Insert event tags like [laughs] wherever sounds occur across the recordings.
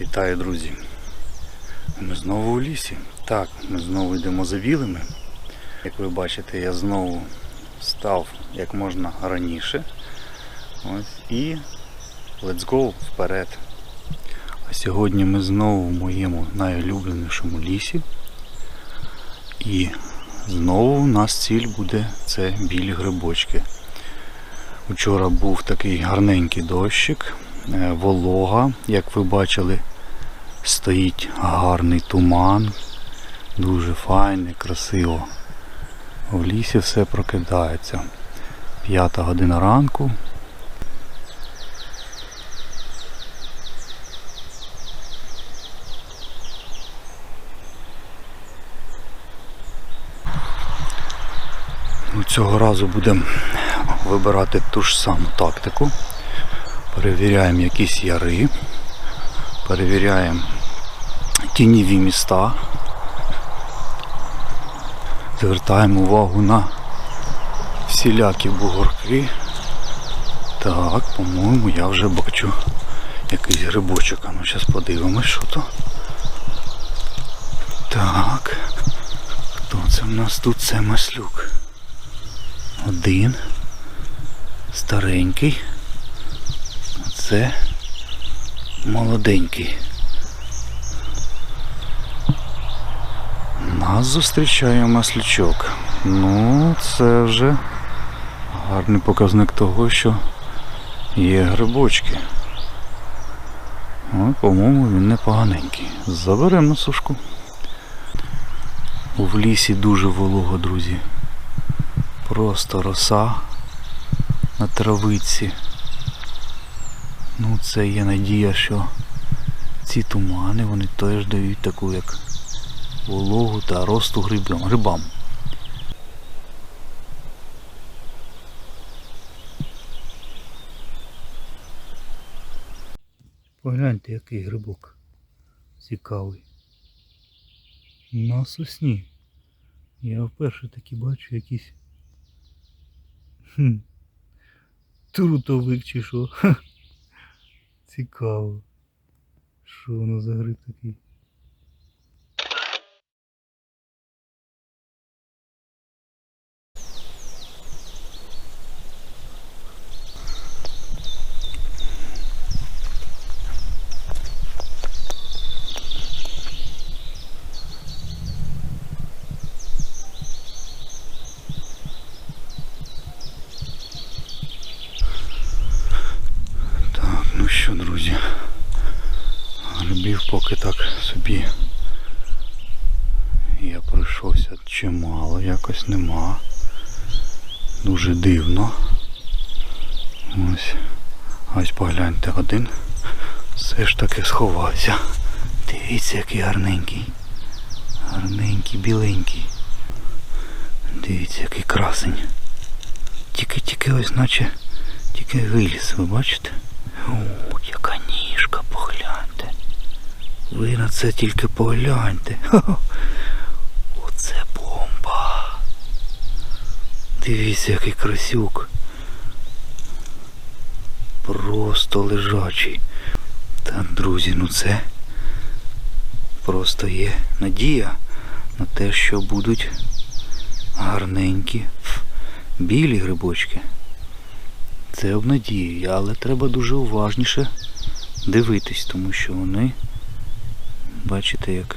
Вітаю, друзі! Ми знову у лісі. Так, ми знову йдемо за вілими. Як ви бачите, я знову став як можна раніше. Ось, і let's go вперед. А сьогодні ми знову в моєму найулюбленішому лісі. І знову у нас ціль буде це білі грибочки. Вчора був такий гарненький дощик, волога, як ви бачили, стоїть гарний туман, дуже файний, красиво. В лісі все прокидається. П'ята година ранку. Ну, Цього разу будемо вибирати ту ж саму тактику. Перевіряємо якісь яри, перевіряємо тіньові міста, звертаємо увагу на всілякі бугорки. Так, по-моєму, я вже бачу якийсь грибочок. А ну зараз подивимось, що то. Так. Хто це в нас тут? Це маслюк. Один. Старенький. Це молоденький. Нас зустрічає маслючок. Ну, це вже гарний показник того, що є грибочки. По-моєму, він непоганенький. Заберемо сушку. В лісі дуже волого, друзі. Просто роса на травиці. Ну це є надія, що ці тумани вони теж дають таку як вологу та росту грибам. грибам. Погляньте, який грибок цікавий. На сосні. Я вперше таки бачу Хм. Трутовик чи що? Цікаво. Що воно за гриб такий? Так, ну що, друзі. Грибів поки так собі. Я пройшовся чимало, якось нема. Дуже дивно. Ось. Ось погляньте один. Все ж таки сховався. Дивіться, який гарненький. Гарненький, біленький. Дивіться, який красень. Тільки-тільки ось наче тільки виліз, ви бачите? О, яка ніжка, погляньте. Ви на це тільки погляньте. Хо-хо. Оце Дивіться, який красюк. Просто лежачий. Та, друзі, ну це просто є надія на те, що будуть гарненькі білі грибочки. Це обнадіює, але треба дуже уважніше дивитись, тому що вони, бачите, як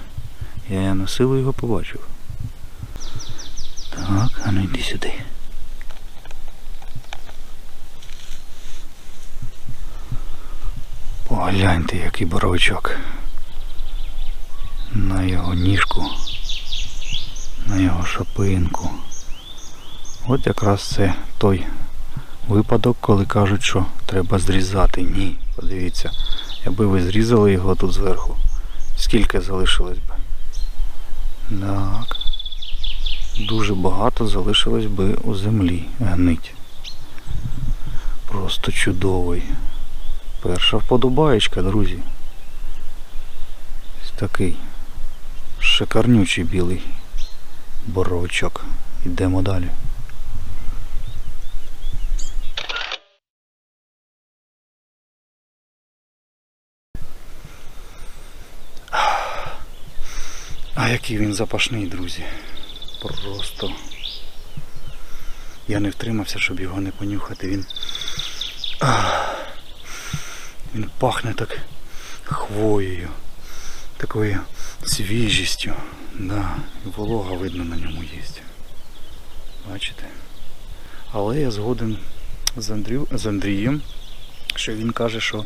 я на силу його побачив. Так, а ну йди сюди. Погляньте, який боровичок. На його ніжку, на його шапинку. От якраз це той випадок, коли кажуть, що треба зрізати. Ні, подивіться, якби ви зрізали його тут зверху, скільки залишилось би? Так. Дуже багато залишилось би у землі гнить. Просто чудовий. Перша вподобаєчка, друзі. Ось такий шикарнючий білий боровичок. Йдемо далі. А який він запашний, друзі. Просто. Я не втримався, щоб його не понюхати. Він. Ах, він пахне так хвоєю, такою свіжістю. Да, волога видно на ньому є. Бачите? Але я згоден з, Андрю... з Андрієм, що він каже, що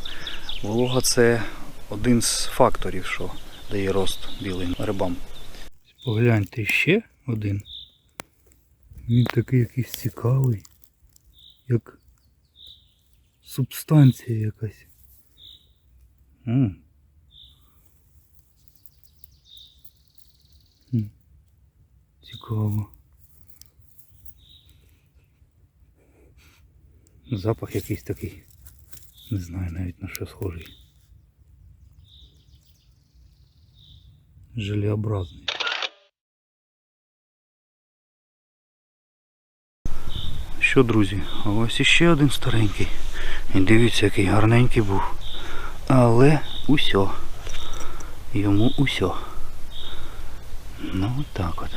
волога це один з факторів, що дає рост білим рибам. Погляньте ще один. Він такий якийсь цікавий, як субстанція якась. Цікаво. Запах якийсь такий. Не знаю навіть на що схожий. Желеобразний. Що, друзі, а ось іще один старенький. І дивіться, який гарненький був. Але усьо. Йому усьо. Ну от так от.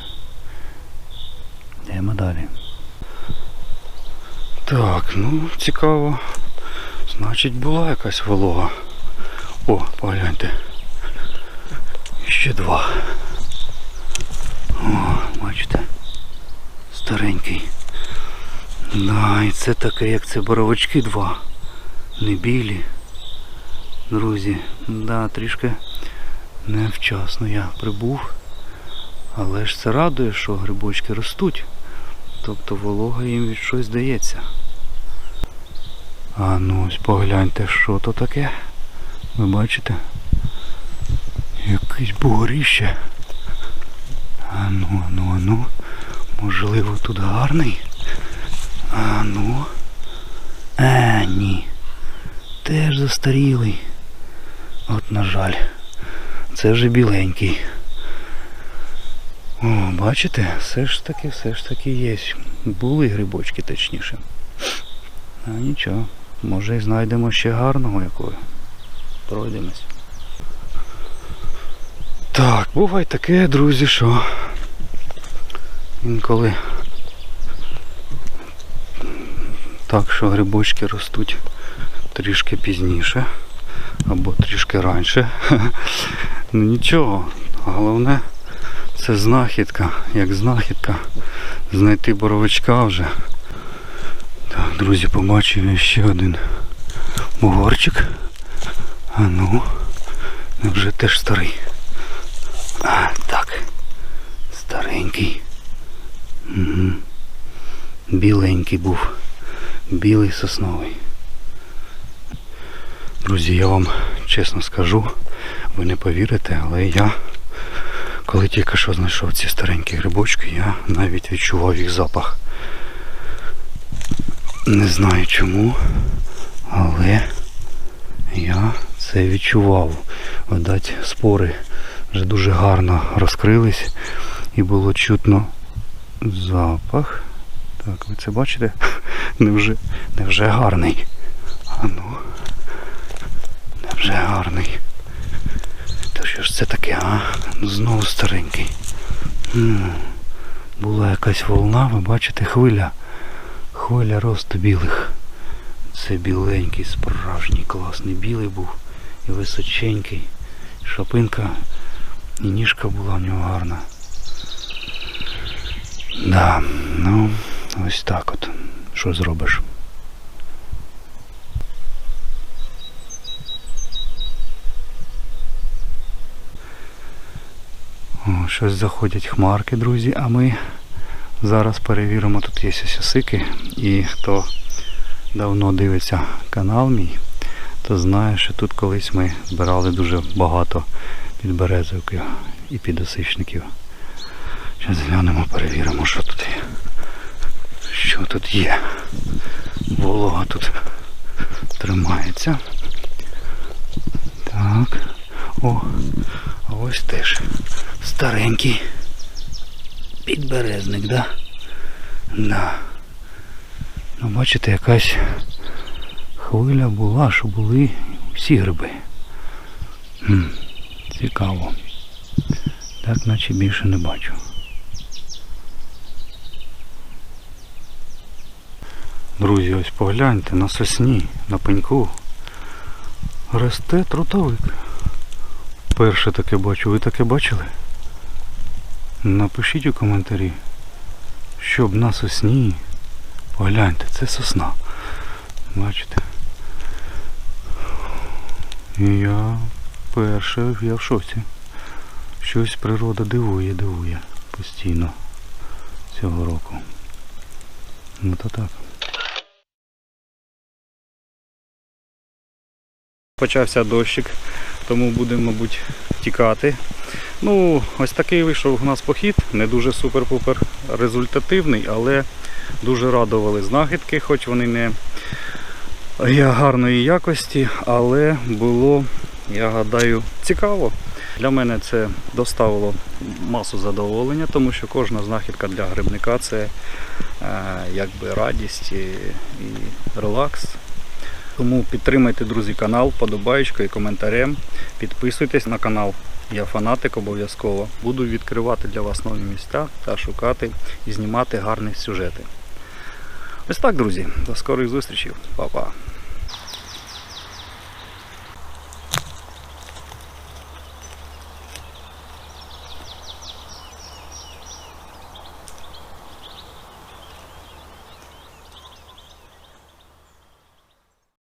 Йдемо далі. Так, ну цікаво. Значить була якась волога. О, погляньте. Ще два. О, бачите. Старенький. Да, і це таке, як це боровички два. Не білі. Друзі, да, трішки невчасно я прибув. Але ж це радує, що грибочки ростуть. Тобто волога їм від щось дається. А ну ось погляньте, що то таке. Ви бачите? Якесь бугоріще. А ну, а ну, а ну. Можливо, тут гарний. А ну. Е, ні. Теж застарілий. От, на жаль. Це вже біленький. О, бачите, все ж таки, все ж таки є. Були грибочки точніше. А нічого. Може і знайдемо ще гарного якого. Пройдемось. Так, буває таке, друзі, що інколи так, що грибочки ростуть трішки пізніше або трішки раніше. [laughs] Ну нічого, головне це знахідка, як знахідка. Знайти боровичка вже. Так, друзі, побачив ще один бугорчик. А ну, вже теж старий. А, так. Старенький. Угу. Біленький був. Білий сосновий. Друзі, я вам чесно скажу, ви не повірите, але я, коли тільки що знайшов ці старенькі грибочки, я навіть відчував їх запах. Не знаю чому, але я це відчував. Видать, спори вже дуже гарно розкрились і було чутно запах. Так, ви це бачите? [laughs] Невже, невже гарний? А ну. Невже гарний? Та що ж це таке, а? Знову старенький. Була якась волна, ви бачите, хвиля. Хвиля росту білих. Це біленький, справжній, класний білий був. І височенький. Шапинка і ніжка була в нього гарна. Да, ну, ось так от. Що зробиш? Щось заходять хмарки, друзі, а ми зараз перевіримо, тут є ось. І хто давно дивиться канал мій, то знає, що тут колись ми збирали дуже багато підберезовиків і підосичників. Зараз глянемо, перевіримо, що тут є. Що тут є. Волога тут тримається. Так. О, а ось теж старенький підберезник, да? Да. Ну, бачите, якась хвиля була, що були всі гриби. М, цікаво. так наче більше не бачу. Друзі, ось погляньте на сосні, на пеньку. Росте трутовик. Перше таке бачу, ви таке бачили? Напишіть у коментарі, щоб на сосні. Погляньте, це сосна. Бачите? І я перше, я в шоці. Щось природа дивує, дивує постійно цього року. Ну то так. Почався дощик, тому будемо, мабуть, тікати. Ну, ось такий вийшов у нас похід, не дуже супер-пупер результативний, але дуже радували знахідки, хоч вони не гарної якості, але було, я гадаю, цікаво. Для мене це доставило масу задоволення, тому що кожна знахідка для грибника це е, якби радість і, і релакс. Тому підтримайте, друзі, канал подобаючкою і коментарем. Підписуйтесь на канал. Я фанатик обов'язково. Буду відкривати для вас нові місця та шукати і знімати гарні сюжети. Ось так, друзі. До скорих зустрічей. Па-па.